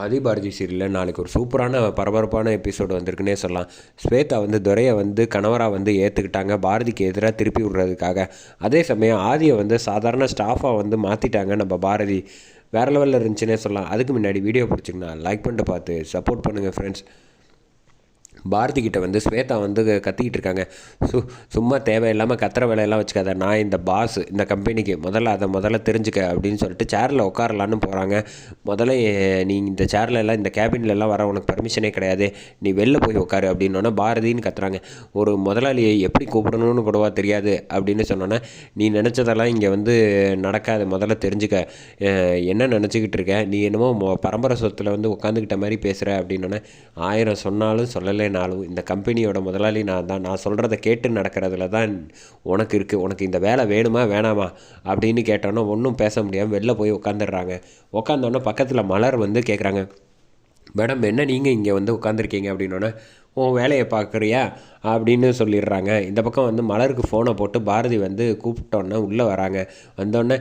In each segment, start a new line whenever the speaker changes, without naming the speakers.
ஆதிபாரதி சீரியலில் நாளைக்கு ஒரு சூப்பரான பரபரப்பான எபிசோடு வந்திருக்குன்னே சொல்லலாம். ஸ்வேதா வந்து துரையை வந்து கணவராக வந்து ஏற்றுக்கிட்டாங்க பாரதிக்கு எதிராக திருப்பி விடுறதுக்காக. அதே சமயம் ஆதியை வந்து சாதாரண ஸ்டாஃபாக வந்து மாற்றிட்டாங்க நம்ம பாரதி. வேறு லெவலில் இருந்துச்சுன்னே சொல்லலாம். அதுக்கு முன்னாடி வீடியோ பிடிச்சிங்கன்னா லைக் பண்ணிட்டு பார்த்து சப்போர்ட் பண்ணுங்கள் ஃப்ரெண்ட்ஸ் பாரதி கிட்ட வந்து ஸ்வேதா வந்து கத்திக்கிட்டு இருக்காங்க சு சும்மா தேவையில்லாமல் கத்துற வேலையெல்லாம் வச்சுக்காத. நான் இந்த பாஸ் இந்த கம்பெனிக்கு முதல்ல அதை முதல்ல தெரிஞ்சுக்க அப்படின்னு சொல்லிட்டு சேரில் உட்காரலான்னு போகிறாங்க முதல்ல நீ இந்த சேரில் எல்லாம் இந்த கேபின்லலாம் எல்லாம் வர உனக்கு பர்மிஷனே கிடையாது. நீ வெளில போய் உட்காரு அப்படின்னோன்னா பாரதின்னு கத்துறாங்க. ஒரு முதலாளியை எப்படி கூப்பிடணும்னு கூடவா தெரியாது அப்படின்னு சொன்னோன்னே நீ நினச்சதெல்லாம் இங்கே வந்து நடக்காது. முதல்ல தெரிஞ்சுக்க. என்ன நினச்சிக்கிட்டு இருக்க நீ என்னமோ மொ- பரம்பரை சொத்தில் வந்து உட்காந்துக்கிட்ட மாதிரி பேசுகிற அப்படின்னோன்னே ஆயிரம் சொன்னாலும் சொல்லலை சொல்லலைனாலும் இந்த கம்பெனியோட முதலாளி நான் தான். நான் சொல்கிறத கேட்டு நடக்கிறதுல தான் உனக்கு இருக்குது உனக்கு இந்த வேலை வேணுமா வேணாமா அப்படின்னு கேட்டோன்னே ஒன்றும் பேச முடியாமல் வெளில போய் உட்காந்துடுறாங்க உட்காந்தோன்னே பக்கத்தில் மலர் வந்து கேட்குறாங்க மேடம் என்ன நீங்கள் இங்கே வந்து உட்காந்துருக்கீங்க அப்படின்னோடனே உன் வேலையை பார்க்குறியா? அப்படின்னு சொல்லிடுறாங்க. இந்த பக்கம் வந்து மலருக்கு ஃபோனை போட்டு பாரதி வந்து கூப்பிட்டோன்னே உள்ளே வராங்க. வந்தோடனே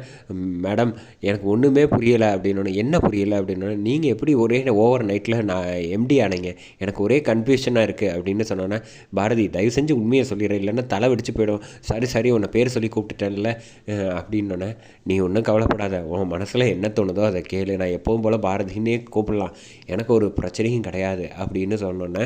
மேடம் எனக்கு ஒன்றுமே புரியலை அப்படின்னோடனே என்ன புரியலை? அப்படின்னோடனே நீங்கள் எப்படி ஒரே ஓவர் நைட்டில் நான் எம்டி ஆனீங்க? எனக்கு ஒரே கன்ஃபியூஷனாக இருக்குது அப்படின்னு சொன்னோன்னே பாரதி தயவு செஞ்சு உண்மையை சொல்லிடுற இல்லைன்னா தலை வெடிச்சு போயிடும். சரி சரி உன்னை பேர் சொல்லி கூப்பிட்டுட்டேன்ல. அப்படின்னோடனே நீ ஒன்றும் கவலைப்படாத. உன் மனசில் என்ன தோணுதோ அதை கேளு. நான் எப்பவும் போல் பாரதின்னே கூப்பிடலாம். எனக்கு ஒரு பிரச்சனையும் கிடையாது. அப்படின்னு சொன்னோன்னே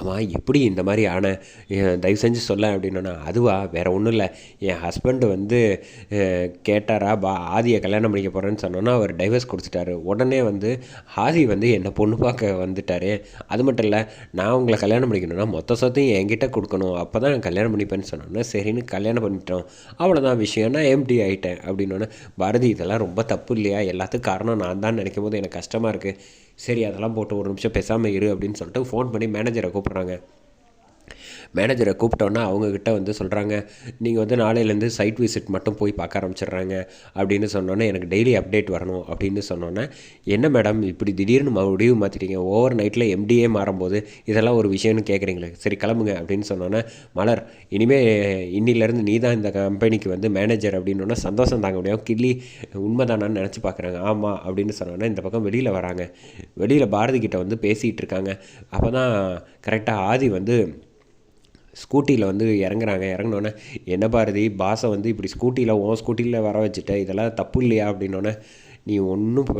ஆமாம் எப்படி இந்த மாதிரி ஆனேன் தயவு செஞ்சு சொல்ல அப்படின்னா அதுவா? வேறு ஒன்றும் இல்லை. என் ஹஸ்பண்டு வந்து கேட்டாரா பா ஆதியை கல்யாணம் பண்ணிக்க போகிறேன்னு சொன்னோன்னா அவர் டைவர்ஸ் கொடுத்துட்டாரு. உடனே வந்து ஆதி வந்து என்னை பொண்ணு பார்க்க வந்துட்டாரு. அது மட்டும் இல்லை நான் உங்களை கல்யாணம் பண்ணிக்கணும்னா மொத்த சொத்தையும் என்கிட்ட கொடுக்கணும். அப்போ தான் நான் கல்யாணம் பண்ணிப்பேன்னு சொன்னோன்னே சரின்னு கல்யாணம் பண்ணிட்டோம். அவ்வளோதான் விஷயம். நான் எம்டி ஆகிட்டேன் அப்படின்னோடனே பாரதி இதெல்லாம் ரொம்ப தப்பு இல்லையா? எல்லாத்துக்கும் காரணம் நான் தான் நினைக்கும் போது எனக்கு கஷ்டமாக இருக்குது சரி அதெல்லாம் போட்டு ஒரு நிமிஷம் பேசாமல் இரு அப்படின்னு சொல்லிட்டு ஃபோன் பண்ணி மேனேஜரை கூப்பிட்றாங்க. மேனேஜரை கூப்பிட்டோன்னா அவங்கக்கிட்ட வந்து சொல்கிறாங்க நீங்கள் வந்து நாளையிலேருந்து சைட் விசிட் மட்டும் போய் பார்க்க ஆரம்பிச்சிடுறாங்க அப்படின்னு சொன்னோன்னே எனக்கு டெய்லி அப்டேட் வரணும் அப்படின்னு சொன்னோன்னே என்ன மேடம் இப்படி திடீர்னு முடிவு மாற்றிட்டீங்க ஓவர் நைட்டில் எம்டிஏ மாறும்போது இதெல்லாம் ஒரு விஷயம்னு கேட்குறீங்களே சரி கிளம்புங்க அப்படின்னு சொன்னோன்னே மலர் இனிமேல் இன்னிலேருந்து நீ தான் இந்த கம்பெனிக்கு வந்து மேனேஜர் அப்படின்னோன்னா சந்தோஷம் தாங்க முடியும் கிள்ளி உண்மைதானான்னு நினச்சி பார்க்குறாங்க. ஆமாம் அப்படின்னு சொன்னோன்னே இந்த பக்கம் வெளியில் வராங்க. வெளியில் பாரதி கிட்ட வந்து பேசிகிட்டு இருக்காங்க. அப்போ தான் கரெக்டாக ஆதி வந்து ஸ்கூட்டியில் வந்து இறங்குறாங்க. இறங்கினோன்னே என்ன பாரதி பாஸை வந்து இப்படி ஸ்கூட்டியில் ஓ ஸ்கூட்டியில் வர வச்சுட்ட இதெல்லாம் தப்பு இல்லையா? அப்படின்னோடனே நீ ஒன்றும்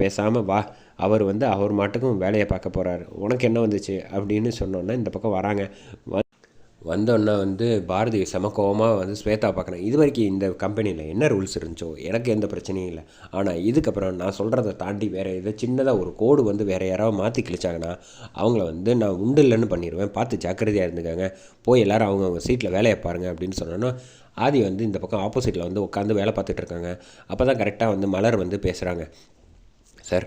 பேசாமல் வா. அவர் வந்து அவர் மாட்டுக்கும் வேலையை பார்க்க போகிறாரு உனக்கு என்ன வந்துச்சு? அப்படின்னு சொன்னோன்னே இந்த பக்கம் வராங்க. வ- வந்தோன்னே வந்து பாரதி செம வந்து ஸ்வேதா பார்க்குறேன் இது வரைக்கும் இந்த கம்பெனியில் என்ன ரூல்ஸ் இருந்துச்சோ எனக்கு எந்த பிரச்சனையும் இல்லை. ஆனால் இதுக்கப்புறம் நான் சொல்கிறத தாண்டி வேறு எதோ சின்னதாக ஒரு கோடு வந்து வேறு யாராவது மாற்றி கிழிச்சாங்கன்னா அவங்கள வந்து நான் உண்டு இல்லைன்னு பண்ணிடுவேன் பார்த்து ஜாக்கிரதையாக இருந்துக்காங்க. போய் எல்லாரும் அவங்கவுங்க சீட்டில் வேலையை பாருங்க அப்படின்னு சொன்னோன்னா ஆதி வந்து இந்த பக்கம் ஆப்போசிட்டில் வந்து உட்காந்து வேலை பார்த்துட்டு இருக்காங்க. அப்போ தான் கரெக்டாக வந்து மலர் வந்து பேசுகிறாங்க சார்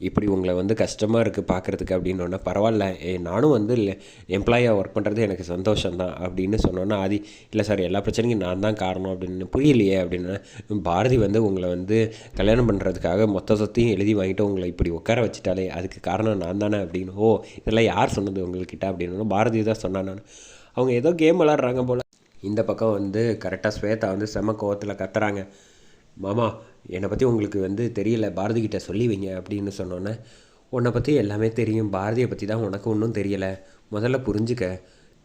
இப்படி உங்களை வந்து கஷ்டமாக இருக்குது பார்க்குறதுக்கு அப்படின்னோடனே பரவாயில்ல ஏ நானும் வந்து இல்லை எம்ப்ளாயாக ஒர்க் பண்ணுறது எனக்கு சந்தோஷம்தான் அப்படின்னு சொன்னோன்னா ஆதி இல்லை சார் எல்லா பிரச்சனைக்கும் நான் தான் காரணம் அப்படின்னு புரியலையே அப்படின்னா பாரதி வந்து உங்களை வந்து கல்யாணம் பண்ணுறதுக்காக மொத்த சொத்தையும் எழுதி வாங்கிட்டு உங்களை இப்படி உட்கார வச்சுட்டாலே அதுக்கு காரணம் நான் தானே அப்படின்னு ஓ இதெல்லாம் யார் சொன்னது உங்கள்கிட்ட அப்படின்னு பாரதி தான் சொன்னான் நான். அவங்க ஏதோ கேம் விளாட்றாங்க போல். இந்த பக்கம் வந்து கரெக்டாக ஸ்வேதா வந்து செம கோவத்தில் கத்துறாங்க. மாமா என்னை பற்றி உங்களுக்கு வந்து தெரியல பாரதி கிட்ட சொல்லி வைங்க அப்படின்னு சொன்னோன்னே உன்னை பற்றி எல்லாமே தெரியும் பாரதியை பற்றி தான் உனக்கு ஒன்றும் தெரியலை. முதல்ல புரிஞ்சுக்க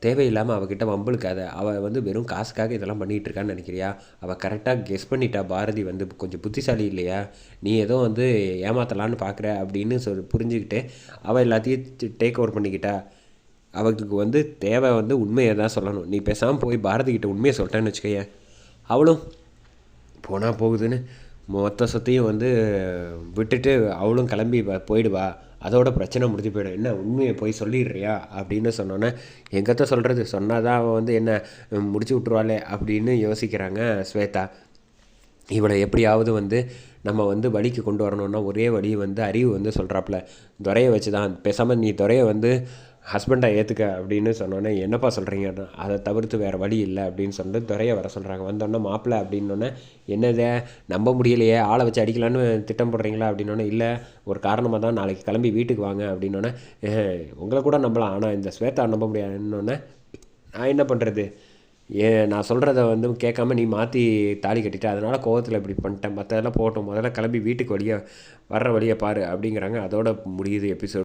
தேவையில்லாமல் அவகிட்ட வம்பளுக்காத அவள் வந்து வெறும் காசுக்காக இதெல்லாம் பண்ணிகிட்ருக்கான்னு நினைக்கிறியா? அவள் கரெக்டாக கெஸ் பண்ணிட்டா பாரதி வந்து கொஞ்சம் புத்திசாலி இல்லையா? நீ ஏதோ வந்து ஏமாத்தலான்னு பார்க்குற அப்படின்னு சொல் புரிஞ்சுக்கிட்டு அவள் எல்லாத்தையும் டேக் ஓவர் பண்ணிக்கிட்டா. அவளுக்கு வந்து தேவை வந்து உண்மையை தான் சொல்லணும். நீ பேசாமல் போய் பாரதி கிட்ட உண்மையை சொல்லிட்டேன்னு வச்சுக்கோயேன் அவளும் போனால் போகுதுன்னு மொத்த சொத்தையும் வந்து விட்டுட்டு அவளும் கிளம்பி போயிடுவா. அதோட பிரச்சனை முடிஞ்சு போயிடும். என்ன உண்மையை போய் சொல்லிடுறியா? அப்படின்னு சொன்னோன்னே எங்கத்த சொல்கிறது சொன்னாதான் அவள் வந்து என்ன முடிச்சு விட்ருவாளே அப்படின்னு யோசிக்கிறாங்க ஸ்வேதா. இவளை எப்படியாவது வந்து நம்ம வந்து வழிக்கு கொண்டு வரணும்னா ஒரே வழி வந்து அறிவு வந்து சொல்கிறாப்புல துறையை வச்சு தான் பேசாமல் நீ துறையை வந்து ஹஸ்பண்டை ஏற்றுக்க அப்படின்னு சொன்னோன்னே என்னப்பா சொல்கிறீங்க அதை தவிர்த்து வேறு வழி இல்லை அப்படின்னு சொல்லிட்டு துறையை வர சொல்கிறாங்க வந்தோடனே மாப்பிள்ளை அப்படின்னோடனே என்னதே? நம்ப முடியலையே ஆளை வச்சு அடிக்கலான்னு திட்டம் போடுறீங்களா? அப்படின்னோடனே இல்லை ஒரு காரணமாக தான் நாளைக்கு கிளம்பி வீட்டுக்கு வாங்க அப்படின்னோடனே உங்களை கூட நம்பலாம் ஆனால் இந்த ஸ்வேதா நம்ப முடியாதுன்னொன்னே நான் என்ன பண்ணுறது ஏன் நான் சொல்கிறத வந்து கேட்காம நீ மாற்றி தாலி கட்டிட்ட அதனால் கோவத்தில் இப்படி பண்ணிட்டேன். மற்றதெல்லாம் போட்டோம் முதல்ல கிளம்பி வீட்டுக்கு வழியாக வர்ற வழியை பாரு அப்படிங்கிறாங்க. அதோட முடியுது எபிசோட்.